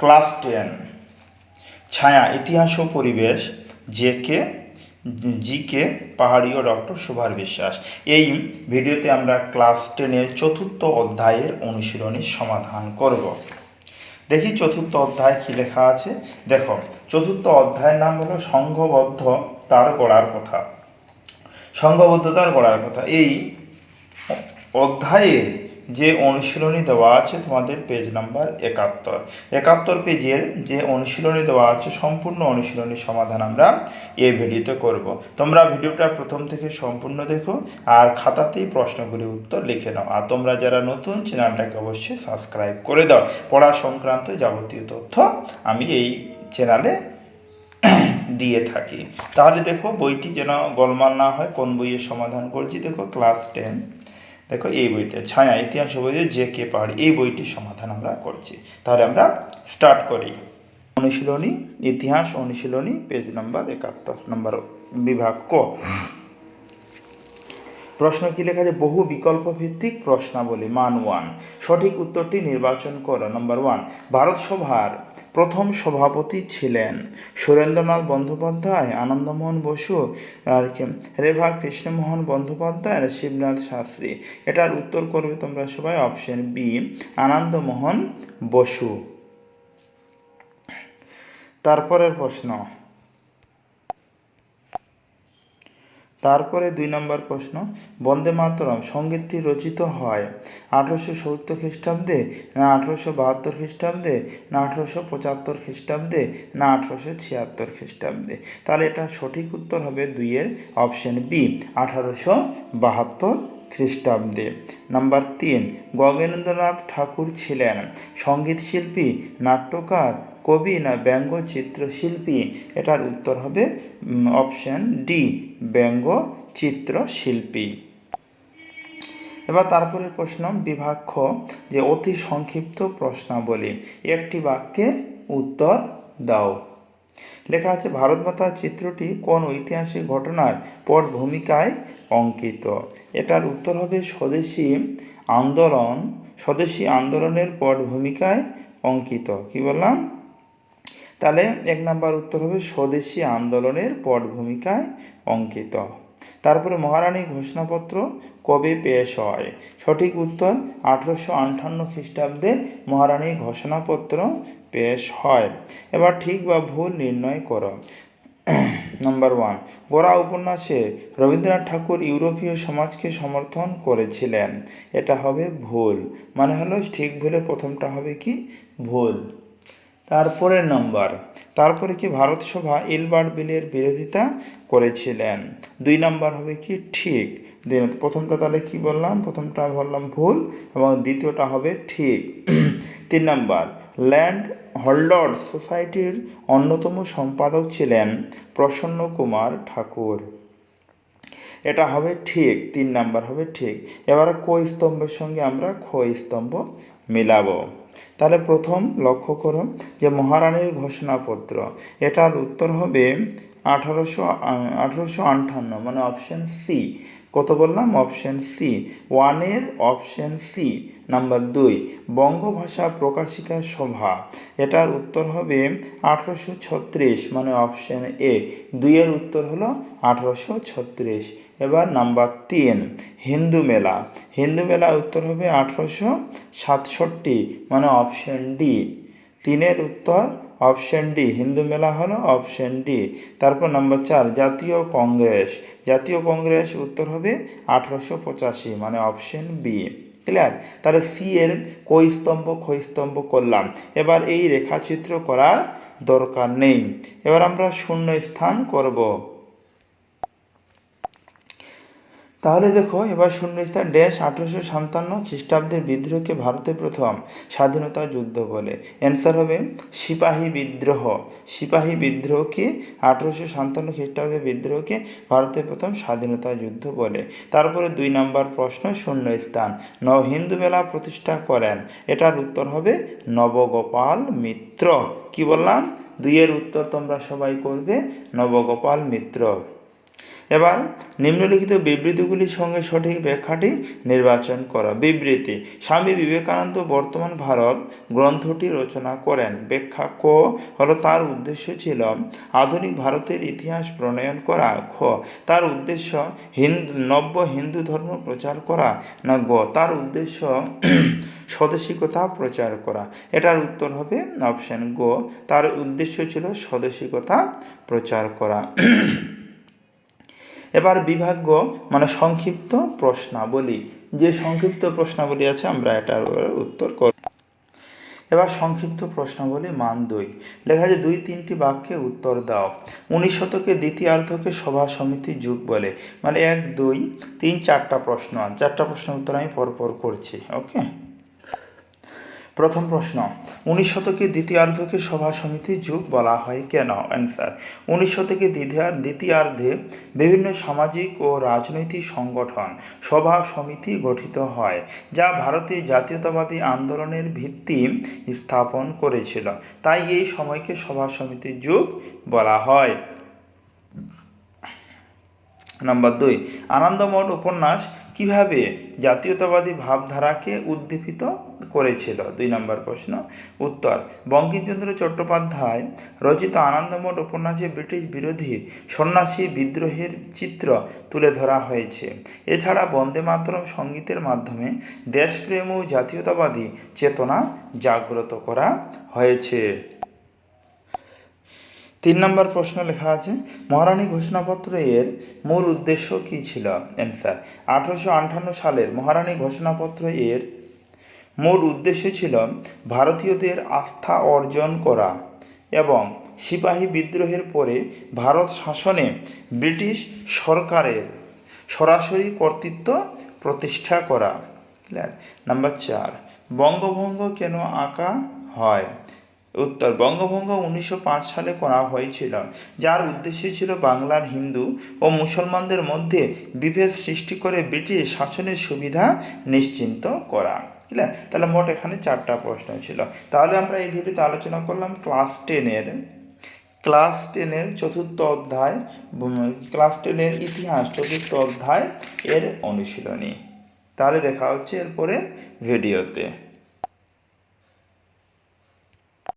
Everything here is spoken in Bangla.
Class ten. ছায়া, ইতিহাস ও পরিবেশ যে কে, জি কে পাহাড়ীয় ডক্টর সুভার বিশ্বাস। এই ভিডিওতে আমরা ক্লাস টেনের চতুর্থ অধ্যায়ের অনুশীলনীর সমাধান করব। দেখি চতুর্থ অধ্যায় কি লেখা আছে। দেখো, চতুর্থ অধ্যায়ের নাম হলো সংঘবদ্ধ তার গড়ার কথা। সংঘবদ্ধতার গড়ার কথা। এই অধ্যায়ে যে অনুশীলনী দেওয়া আছে তোমাদের পেজ নাম্বার একাত্তর। একাত্তর পেজের যে অনুশীলনী দেওয়া আছে, সম্পূর্ণ অনুশীলনী সমাধান আমরা এই ভিডিওতে করব। তোমরা ভিডিওটা প্রথম থেকে সম্পূর্ণ দেখো আর খাতাতেই প্রশ্নগুলির উত্তর লিখে নাও। আর তোমরা যারা নতুন চ্যানেলটাকে অবশ্যই সাবস্ক্রাইব করে দাও। পড়া সংক্রান্ত যাবতীয় তথ্য আমি এই চ্যানেলে দিয়ে থাকি। তাহলে দেখো বইটি যেন গোলমাল না হয়, কোন বইয়ের সমাধান করছি? দেখো ক্লাস টেন দেখো, এই বইটা ছায়া ইতিহাস বইয়ে যে কে পাহাড়, এই বইটির সমাধান আমরা করছি। তাহলে আমরা স্টার্ট করি। অনুশীলনী, ইতিহাস অনুশীলনী পেজ নাম্বার একাত্তর নম্বর বিভাগ ক। প্রশ্ন কি লেখা আছে? বহু বিকল্প ভিত্তিক প্রশ্নাবলী মান ওয়ান সঠিক উত্তরটি নির্বাচন করো। নম্বর ওয়ান ভারত সভার প্রথম সভাপতি ছিলেন সুরেন্দ্রনাথ বন্দ্যোপাধ্যায়, আনন্দমোহন বসু আর কি? রেভা কৃষ্ণমোহন বন্দ্যোপাধ্যায় আর শিবনাথ শাস্ত্রী। এটার উত্তর করবে তোমরা সবাই। Option B Anandamohan Basu. তারপরের প্রশ্ন তারপরে দুই নম্বর প্রশ্ন, বন্দে মাতরম সঙ্গীতটি রচিত হয় আঠারোশো সত্তর খ্রিস্টাব্দে, না আঠারোশো বাহাত্তর খ্রিস্টাব্দে, না আঠারোশো পঁচাত্তর খ্রিস্টাব্দে, না আঠারোশো ছিয়াত্তর খ্রিস্টাব্দে? তাহলে এটা সঠিক উত্তর হবে দুইয়ের অপশন বি আঠারোশো বাহাত্তর খ্রিস্টাব্দে। নাম্বার তিন গগনেন্দ্রনাথ ঠাকুর ছিলেন সংগীত শিল্পী নাট্যকার কবি না ব্যঙ্গ চিত্রশিল্পী? এটার উত্তর হবে অপশন ডি ব্যঙ্গ চিত্রশিল্পী। এবার তারপরে প্রশ্ন বিভাগ খ যে অতি সংক্ষিপ্ত প্রশ্নাবলী। একটি বাক্যে উত্তর দাও। লেখা আছে, ভারত মাতা চিত্রটি কোন ঐতিহাসিক ঘটনার পট ভূমিকায় অঙ্কিত? এটার উত্তর হবে, স্বদেশী আন্দোলন, স্বদেশী আন্দোলনের পট ভূমিকায় অঙ্কিত। কি বললাম? তাহলে এক নাম্বার উত্তর হবে স্বদেশী আন্দোলনের পট ভূমিকায় অঙ্কিত। তারপরে মহারানী ঘোষণাপত্র কবে পেশ হয়? সঠিক উত্তর আঠারোশো আটান্ন খ্রিস্টাব্দে মহারানী ঘোষণাপত্র পেশ হয়। এবার ঠিক বা ভুল নির্ণয় করো। নাম্বার ওয়ান, গোড়া উপন্যাসে রবীন্দ্রনাথ ঠাকুর ইউরোপীয় সমাজকে সমর্থন করেছিলেন। এটা হবে ভুল। মানে হলো ঠিক ভুলে প্রথমটা হবে কি? ভুল। তারপরের নম্বর, তারপরে কি ভারত সভা ইলবার্ট বিলের বিরোধিতা করেছিলেন? দুই নম্বর হবে কি ঠিক? প্রথমটা তাহলে কি বললাম? প্রথমটা বললাম ভুল এবং দ্বিতীয়টা হবে ঠিক। তিন নাম্বার, ল্যান্ড হোল্ডার্স সোসাইটির অন্যতম সম্পাদক ছিলেন প্রসন্ন কুমার ঠাকুর। এটা হবে ঠিক, তিন নাম্বার হবে ঠিক। এবারে ক স্তম্ভের সঙ্গে আমরা খ স্তম্ভ মিলাবো? তাহলে প্রথম লক্ষ্য করো যে মহারানীর ঘোষণাপত্র। এটার উত্তর হবে আঠারোশো আঠারোশো আটান্ন মানে অপশন সি কত বললাম? অপশন সি ওয়ানের অপশন সি নাম্বার দুই, বঙ্গভাষা প্রকাশিকা সভা। এটার উত্তর হবে আঠারোশো ছত্রিশ মানে অপশান এ দুইয়ের উত্তর হলো আঠারোশো ছত্রিশ। এবার নাম্বার তিন, হিন্দু মেলা। হিন্দু মেলা উত্তর হবে আঠারোশো সাতষট্টি মানে অপশন ডি তিনের উত্তর অপশন ডি হিন্দু মেলা হলো অপশন ডি তারপর নাম্বার চার, জাতীয় কংগ্রেস জাতীয় কংগ্রেস উত্তর হবে আঠারোশো পঁচাশি মানে অপশন বি ক্লিয়ার তাহলে সি এর কই স্তম্ভ ক্ষয় স্তম্ভ করলাম। এবার এই রেখাচিত্র করার দরকার নেই। এবার আমরা শূন্য স্থান করব। তাহলে দেখো, এবার শূন্যস্থান ড্যাশ আঠারোশো সাতান্ন খ্রিস্টাব্দের বিদ্রোহকে ভারতের প্রথম স্বাধীনতা যুদ্ধ বলে। অ্যান্সার হবে সিপাহী বিদ্রোহ। সিপাহী বিদ্রোহকে আঠারোশো সাতান্ন খ্রিস্টাব্দের বিদ্রোহকে ভারতের প্রথম স্বাধীনতা যুদ্ধ বলে। তারপরে দুই নম্বর প্রশ্ন, শূন্য স্থান। ন হিন্দু মেলা প্রতিষ্ঠা করেন। এটার উত্তর হবে নবগোপাল মিত্র। কি বললাম? দুইয়ের উত্তর তোমরা সবাই করবে, নবগোপাল মিত্র। এবার নিম্নলিখিত বিবৃতিগুলির সঙ্গে সঠিক ব্যাখ্যাটি নির্বাচন করা। বিবৃতি, স্বামী বিবেকানন্দ বর্তমান ভারত গ্রন্থটি রচনা করেন। ব্যাখ্যা ক, হলো তার উদ্দেশ্য ছিল আধুনিক ভারতের ইতিহাস প্রণয়ন করা। খ, তার উদ্দেশ্য হিন্দু নব্য হিন্দু ধর্ম প্রচার করা না গ, তার উদ্দেশ্য স্বদেশিকতা প্রচার করা। এটার উত্তর হবে অপশন গ, তার উদ্দেশ্য ছিল স্বদেশিকতা প্রচার করা। এবার বিভাগ্য মানে সংক্ষিপ্ত প্রশ্নাবলী। যে সংক্ষিপ্ত প্রশ্নাবলী আছে, আমরা এটার উত্তর করব এবার সংক্ষিপ্ত প্রশ্নাবলী মান দুই। লেখা আছে, দুই তিনটি বাক্যে উত্তর দাও। উনিশ শতকে দ্বিতীয়ার্ধকে সভা সমিতি যুগ বলে। মানে এক, দুই, তিন, চারটা প্রশ্ন। চারটা প্রশ্নের উত্তর আমি পরপর করছি ওকে প্রথম প্রশ্ন, উনিশ শতকে দ্বিতীয়ার্ধকে সভা সমিতির যুগ বলা হয় কেন? অ্যান্সার উনিশ শতকে দ্বিতীয়ার দ্বিতীয়ার্ধে বিভিন্ন সামাজিক ও রাজনৈতিক সংগঠন, সভা সমিতি গঠিত হয়, যা ভারতীয় জাতীয়তাবাদী আন্দোলনের ভিত্তি স্থাপন করেছিল। তাই এই সময়কে সভা সমিতির যুগ বলা হয়। নাম্বার দুই, আনন্দমঠ উপন্যাস কীভাবে জাতীয়তাবাদী ভাবধারাকে উদ্দীপিত করেছিল? দুই নম্বর প্রশ্ন। উত্তর, বঙ্কিমচন্দ্র চট্টোপাধ্যায় রচিত আনন্দমঠ উপন্যাসে ব্রিটিশ বিরোধী সন্ন্যাসী বিদ্রোহের চিত্র তুলে ধরা হয়েছে। এছাড়া বন্দে মাতরম সঙ্গীতের মাধ্যমে দেশপ্রেম ও জাতীয়তাবাদী চেতনা জাগ্রত করা হয়েছে। তিন নম্বর প্রশ্ন লেখা আছে, মহারানী ঘোষণাপত্র এর মূল উদ্দেশ্য কী ছিল? অ্যান্সার আঠারোশো আটান্ন সালের মহারানী ঘোষণাপত্র এর মূল উদ্দেশ্য ছিল ভারতীয়দের আস্থা অর্জন করা এবং সিপাহী বিদ্রোহের পরে ভারত শাসনে ব্রিটিশ সরকারের সরাসরি কর্তৃত্ব প্রতিষ্ঠা করা। ক্লিয়ার নাম্বার চার, বঙ্গভঙ্গ কেন আঁকা হয়? উত্তর। বঙ্গভঙ্গ উনিশশো পাঁচ সালে করা হয়েছিল, যার উদ্দেশ্য ছিল বাংলার হিন্দু ও মুসলমানদের মধ্যে বিভেদ সৃষ্টি করে ব্রিটিশ শাসনের সুবিধা নিশ্চিন্ত করা। ক্লিয়ার তাহলে মোট এখানে চারটা প্রশ্ন ছিল। তাহলে আমরা এই ভিডিওতে আলোচনা করলাম ক্লাস টেনের। ক্লাস টেনের চতুর্থ অধ্যায় ক্লাস টেনের ইতিহাস চতুর্থ অধ্যায় এর অনুশীলনী। তাহলে দেখা হচ্ছে এরপরে ভিডিওতে।